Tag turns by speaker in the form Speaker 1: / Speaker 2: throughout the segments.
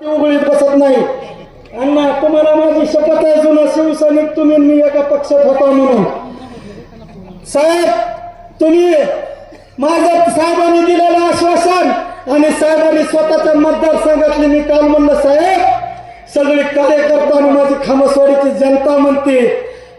Speaker 1: उघडीत बसत नाही. अण्णा तुम्हाला माझी शपथ आहे जुना शिवसैनिक तुम्ही मी एका पक्षात होता म्हणून. साहेब तुम्ही माझ्या साहेबांनी दिलेलं आश्वासन आणि साहेबांनी स्वतःच्या मतदारसंघातले मी काल म्हणलं साहेब सगळे कार्यकर्ता आणि माझी खामसवाडीची जनता म्हणते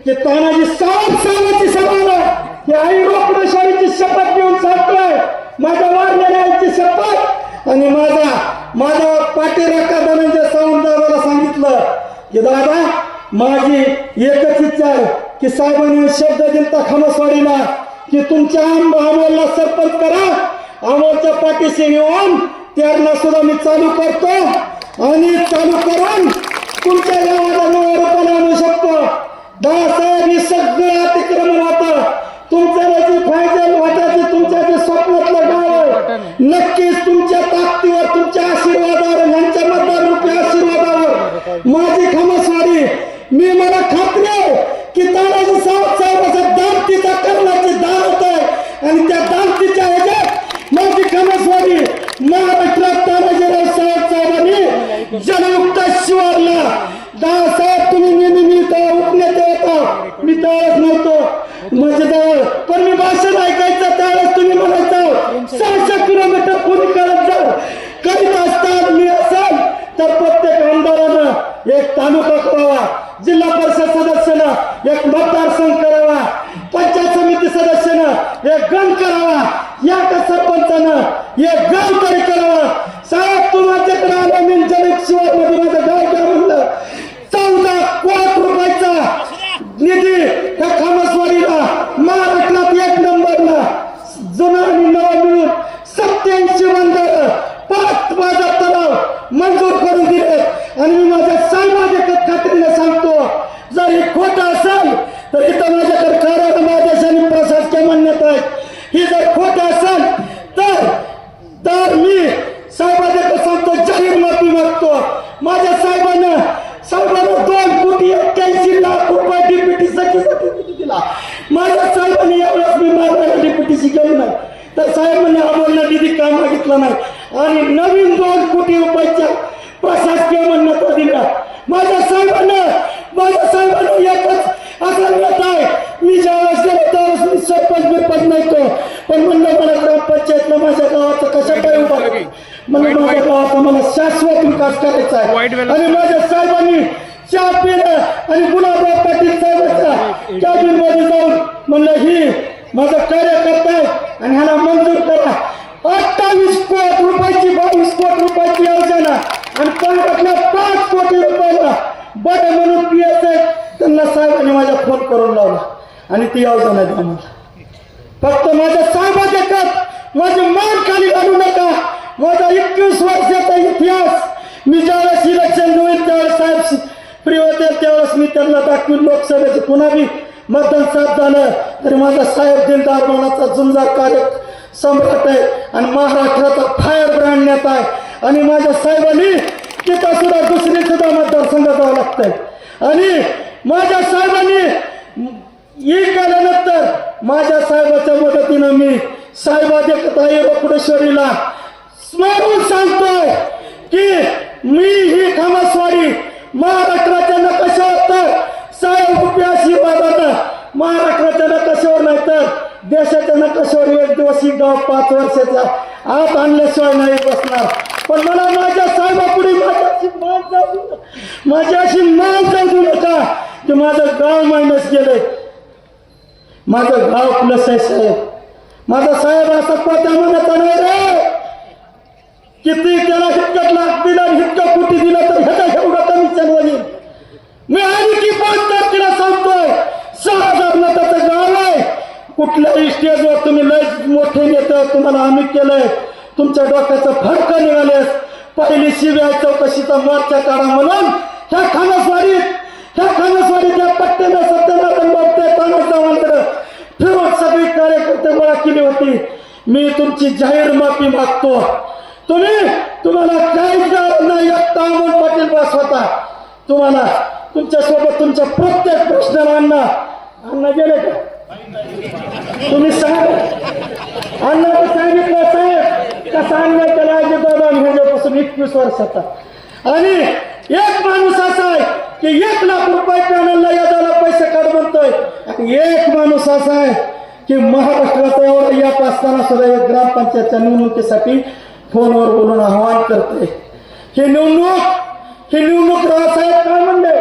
Speaker 1: की तानाजी साहेब साहेबांची सभा की आई रोकडशाहीची शपथ घेऊन सांगतोय. माझ्या वारलेल्या आईची शपथ आणि माझा माझ्या पाठीराखा धनंजय सावंत सांगितलं की दादा माझी एकच इच्छा आहे की साहेबांनी शब्द दिलता खामसवाडीला की तुमच्या आम- अमोलला सरपंच करा अमोलच्या पाठीशी येऊन त्यांना सुद्धा मी चालू करतो आणि चालू करून तुमच्या गावाला नव्या रुपयाला आणू शकतो. दादासाहेब हे सगळं अतिक्रमण होतं. तुमच्या जे फायदे वाटायचे तुमच्या जे स्वप्नातलं गाव आहे नक्कीच तुमच्या माझी खमसवाडी मी मला खात्री आहे की तानाजी साहेब साहेबाचा दानतीचा कर्णाची दान होत आहे आणि त्या दानतीच्या ह्याच्यात माझी खमसवाडी महाराष्ट्रात तानाजीराव साहेब साहेबांनी जलयुक्त शिवारला. दहा साहेब तुम्ही नेहमी मी तेव्हा उठण्यात येता. मी त्यावेळेस नव्हतो. म्हणजे त्यावेळेस पण मी भाषण ऐकायचं त्यावेळेस तुम्ही म्हणायचं सहाशे किलोमीटर कोणी करत जा करीत असतात मी असेल तर प्रत्येक आमदारानं एक तालुका करावा जिल्हा परिषद सदस्यानं एक मतदारसंघ करावा. पंचायत समिती सदस्यानं एक गण करावा. या सरपंचानं एक गाव तरी करावा. साहेब तुम्हाला माझ्याकडे आला मी जनिक शिवायमध्ये माझं गाव काय म्हणलं चौदा कोट रुपयाचा निधी त्या खामसवाडीला महाराष्ट्रात एक नंबरला जुना आणि नवा मिळून सत्याऐंशी मंडळ पाच बाजार तलाव मंजूर करून दिले आणि मी माझ्या खात्रीने सांगतो. जर हे खोटं असेल तर इथं माझ्याकडे कारण माझ्या आणि प्रशासकीय मान्यता आहेत ही जर खोटं असेल तर तर मी साहेबांना सांगतो जाहीर माफी मागतो. माझ्या साहेबांना साहेबांना दोन कोटी एक्क्याऐंशी लाख रुपये डिप्युटी साठी दिला. माझ्या साहेबांनी एवढंच मी मारणाऱ्या डिप्युटीशी गेलो नाही. तर साहेबांनी आम्हाला निधी काय मागितला नाही? आणि नवीन दोन कोटी रुपयाच्या प्रशासकीय मान्यता दिल्या माझ्या साहेबांना माझ्या साहेबांना एकच असा निर्णय आहे. मी ज्यावेळेस गेलो त्यावेळेस मी सरपंच बिरपंच नाही तो पण म्हणलं मला ग्रामपंचायतला माझ्या गावाचं कशा काय उभा म्हणलं माझ्या गावाचा मला शाश्वत विकास करायचा आहे. आणि माझ्या साहेबांनी चहा पिलं आणि गुलाबराव पाटील साहेबांच्या कॅबिनमध्ये जाऊन म्हणलं ही माझं कार्यकर्ता आहे आणि ह्याला मंजूर करा अठ्ठावीस कोटी रुपयाची बावीस कोटी रुपयाची योजना आणि पंकजला पाच कोटी रुपयाला बडे म्हणून पी एस त्यांना साहेबांनी माझ्या फोन करून लावला आणि ती योजना नाही आम्हाला फक्त माझ्या साहेबाच्या कात माझे मान खाली घालू नका. माझा एकवीस वर्षाचा इतिहास. मी ज्यावेळेस इलेक्शन होईल त्यावेळेस साहेब फ्री होते त्यावेळेस मी त्यांना दाखवीन लोकसभेचे पुन्हा बी मतदान साथ झालं तरी माझा साहेब दिलदार मनाचा झुंजार कार्य सम्राट आहे आणि महाराष्ट्राचा फायर ब्रँड नेता आहे. आणि माझ्या साहेबांनी तिथं सुद्धा दुसरी सुद्धा मतदारसंघात जावं लागतंय. आणि माझ्या साहेबांनी एक आल्यानंतर माझ्या साहेबाच्या मदतीनं मी साहेबाच्या ताई रोकडेश्वरीला स्मरून सांगतोय की मी ही खामसवाडी महाराष्ट्राच्या नकाशावर तर साहेब रुपये आशीर्वादानं महाराष्ट्राच्या नकाशावर नाही तर देशाच्या नकाशावर एक दिवस ही गाव पाच वर्षाचा आत आणल्याशिवाय नाही बसणार. पण मला माझ्या साहेबापुढे माझ्याशी मान जाऊ माझ्याशी मान जाऊ नका की माझं गाव मायनस गेलंय. माझं गाव प्लस आहे साहेब. माझा साहेब असा पत्या म्हणायचा नाही रे. किती त्याला हितकत लाख दिला हितकं कुठे दिलं तर ह्याचा एवढं कमी होईल मी आणखी पाच तारखेला सांगतोय सहा हजार गाव आहे. कुठल्याही स्टेजवर तुम्ही लय मोठे नेते तुम्हाला आम्ही केलंय. तुमच्या डोक्याचं फडक निघालेस पहिली सीबीआय चौकशीचा मोर्चा काढा म्हणून ह्या खानसवाडीत ह्या खानसवाडीत या पट्ट्यानं सत्यनारायण बाबते तानासावांकडे फिरून सगळी कार्यकर्ते गोळा केली होती. मी तुमची जाहीर माफी मागतो. तुम्ही तुम्हाला काहीच गरज नाही एक पाटील बस होता तुम्हाला तुमच्यासोबत तुमच्या प्रत्येक प्रश्नाला अण्णा अण्णा गेले का? तुम्ही साहेब अण्णा सांगितलं साहेब कसा अण्णा त्याला अजितदादा ह्याच्यापासून एकवीस वर्षाचा आणि एक माणूस असा आहे की एक लाख रुपये पॅनलला यादाला पैसे काढ म्हणतोय. आणि एक माणूस असा आहे की महाराष्ट्राचा येत असताना सुद्धा एक ग्रामपंचायतच्या निवडणुकीसाठी फोनवर बोलून आवाहन करते ही निवडणूक ही निवडणूक रावसाहेब काय म्हणले?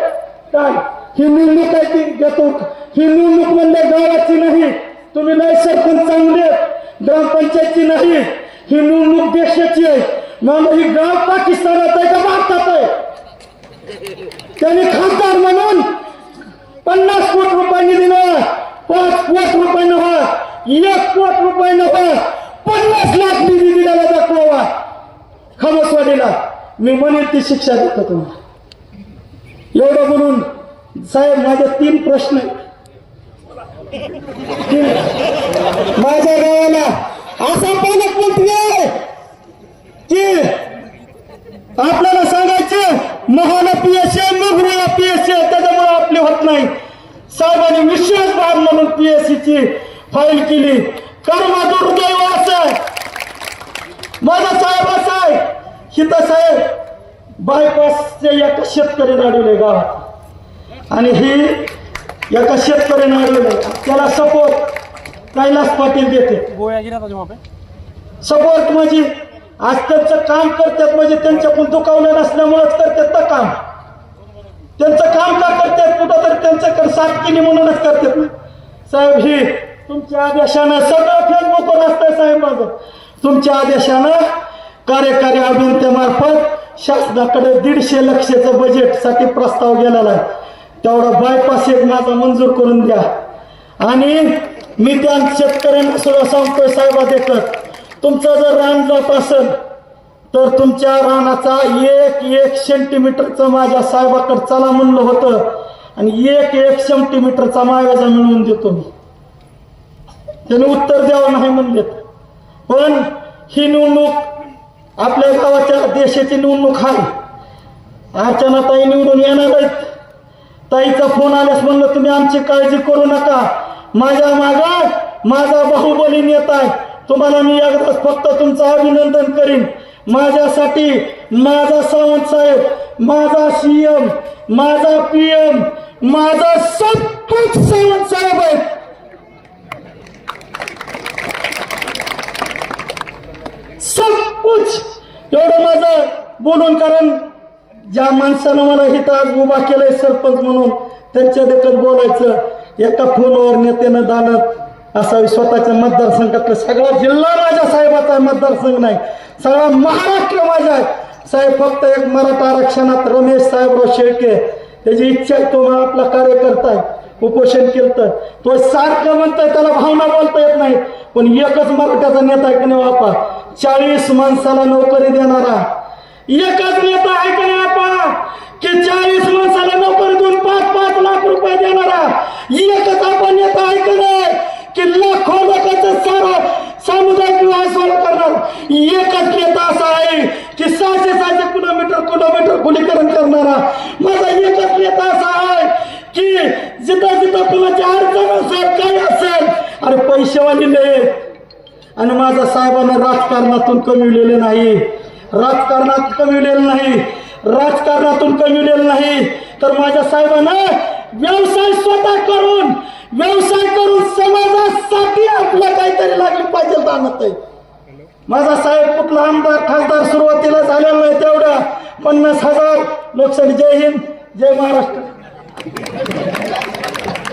Speaker 1: काय? ही निवडणूक आहे ती घेतो ही निवडणूक म्हणजे गावाची नाही. तुम्ही नाही सरपंच चांगले ग्रामपंचायतची नाही. ही निवडणूक देशाची आहे. मग ही गाव पाकिस्तानात आहे का भारतात आहे त्यांनी खासदार म्हणून पन्नास कोटी रुपयांनी दिलं पाच कोटी रुपये नव्हा एक कोटी रुपये नव्हा पन्नास लाख निधी दिलेला दाखवा खमसवाडीला मी म्हणेन ती शिक्षा देतो तुम्हाला. एवढं म्हणून साहेब माझे तीन प्रश्न माझ्या गावाला असा पालकमंत्री आहे की आपल्याला सांगायचं महान पीएसए पीएससी पीएसए त्याच्यामुळे आपली होत नाही. साहेबांनी विशेष बाब म्हणून पीएससी ची फाईल केली. कर्म दुर्दैव असं माझा साहेब असा आहे. हिता साहेब बायपासचे एका शेतकरी अडवले गावात. आणि ही एका शेतकऱ्याने अडवले त्याला सपोर्ट कैलास पाटील देते. सपोर्ट म्हणजे आज त्यांचं काम करतात म्हणजे त्यांच्याकडून दुखावलं नसल्यामुळेच करतात ना काम. त्यांचं काम का करतात कुठं तर त्यांच्याकडे साथ केली म्हणूनच करतात साहेब ही तुमच्या आदेशानं सगळं फेसबुकवर असतंय साहेब माझं. तुमच्या आदेशानं कार्यकारी अभियंत्यामार्फत शासनाकडे दीडशे लक्षाचं बजेटसाठी प्रस्ताव गेलेला आहे. तेवढा बायपास एक माझा मंजूर करून द्या. आणि मी त्या शेतकऱ्यांना सुद्धा सांगतोय साहेबा देखत तुमचं जर रान जात असेल तर तुमच्या रानाचा एक एक सेंटीमीटरचं माझ्या साहेबाकडे चला म्हणलं होतं. आणि एक एक सेंटीमीटरचा मायाजा मिळवून देतो मी. त्याने उत्तर द्यावं नाही म्हणलेत. पण ही निवडणूक आपल्या गावाच्या देशाची निवडणूक आहे. अर्चना ताई निवडून येणार आहेत. ताईचा फोन आल्यास म्हणलं तुम्ही आमची काळजी करू नका. माझ्या मागा माझा बाहुबली नेता आहे. तुम्हाला मी एकदाच फक्त तुमचं अभिनंदन करीन. माझ्यासाठी माझा सावंत साहेब माझा सीएम माझा पीएम माझा सब सावंत साहेब आहे सब कुछ. एवढं माझं बोलून कारण ज्या माणसानं मला इथं आज उभा केलंय सरपंच म्हणून त्यांच्या देखत बोलायचं. एका फोनवर नेत्यानं दानत असावी स्वतःच्या मतदारसंघातलं. सगळा जिल्हा माझ्या साहेबाचा मतदारसंघ नाही. सगळा महाराष्ट्र माझा आहे. साहेब फक्त एक मराठा आरक्षणात रमेश साहेबराव शेळके. त्याची इच्छा आहे तो आपला कार्यकर्ता आहे. उपोषण केलं तो सारखं म्हणतोय त्याला भावना बोलता येत नाही पण एकच मराठ्याचा नेता आहे की नाही बापा चाळीस माणसाला नोकरी देणारा. एकच नेता ऐकण्या पहा की चाळीस माणसाला नोकरी देऊन पाच पाच लाख रुपये देणारा. एकच आपण नेता आहे की लाखो लोकांचं सारा सामुदायिक विवाह सोहळा करणार. एकच नेता असा आहे की सहाशे सहाशे किलोमीटर किलोमीटर खुलीकरण करणारा. माझा एकच नेता असा आहे की जिथं जिथं कुणाची अडचण असेल काय असेल अरे पैसेवाली नाही आणि माझा साहेबांना राजकारणातून कमिवलेलं नाही. राजकारणात कमिवलेलं नाही. राजकारणातून कमिवलेलं नाही. तर माझ्या साहेबांना व्यवसाय स्वतः करून व्यवसाय करून समाजासाठी आपलं काहीतरी लागलं पाहिजे दानत आहे माझा साहेब कुठला आमदार खासदार सुरुवातीला झालेला नाही तेवढा. पन्नास हजार. लोकशाही. जय हिंद. जय महाराष्ट्र.